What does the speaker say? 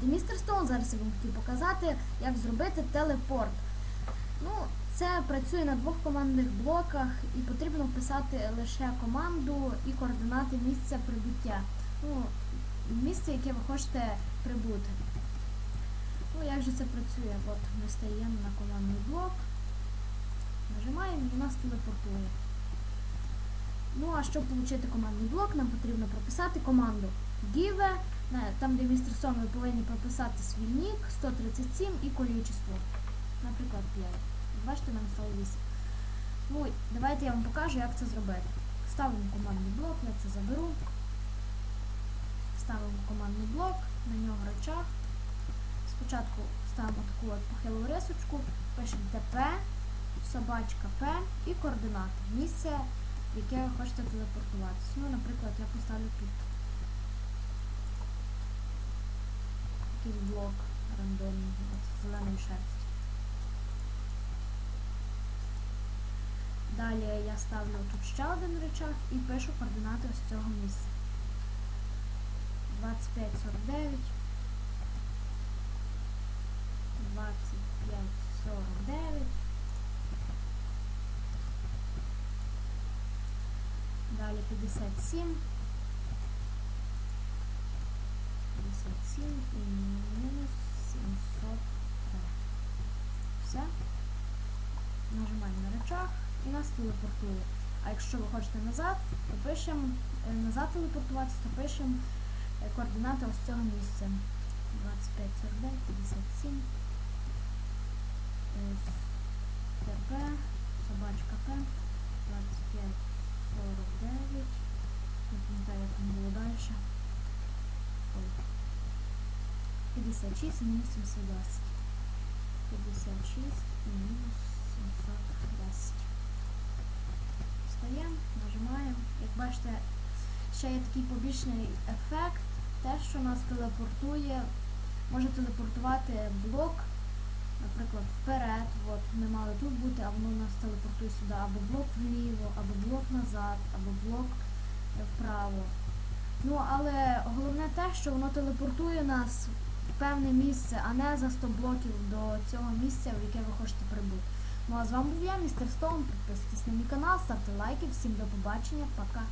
це вам хотів показати, як зробити телепорт. Ну, це працює на двох командних блоках і потрібно вписати лише команду і координати місця прибуття. Ну, місце, яке ви хочете прибути. Ну, як же це працює? От ми стаємо на командний блок, нажимаємо і нас телепортує. Ну, а щоб отримати командний блок, нам потрібно прописати команду give, там, де містер Сон, ви повинні прописати свій нік, 137 і количество. Наприклад, 5. Бачите, нам стало 8. Ну, давайте я вам покажу, як це зробити. Ставимо командний блок, я це заберу. Ставимо командний блок, на нього рычаг. Спочатку ставимо таку от похилу рисочку, пишемо ТП, собачка П і координати. Місце, яке ви хочете телепортуватися. Ну, наприклад, я поставлю тут. Якийсь блок рандомний, з зеленої шерсті. Далі я ставлю тут ще один рычаг і пишу координати ось цього місця. 2549. 2549. Далі 57. 57 і мінус 703. Все. Нажимаємо на рычаг і нас телепортує. А якщо ви хочете назад, то пишемо е, назад телепортуватися, то пишемо е, координати ось цього місця. 25, 49, 57. е, ТП, собачка П, 25, 49. Не пам'ятаю, як там було далі. 56 і мінус 710. 56 і мінус 710. Встаємо, нажимаємо. Як бачите, ще є такий побічний ефект, те, що нас телепортує, може телепортувати блок, наприклад, вперед. От, ми мали тут бути, а воно нас телепортує сюди, або блок вліво, або блок назад, або блок вправо. Ну, але головне те, що воно телепортує нас певне місце, а не за 100 блоків до цього місця, в яке ви хочете прибути. Ну а з вами був я, містер Стоун. Підписуйтесь на мій канал, ставте лайки. Всім до побачення, пока.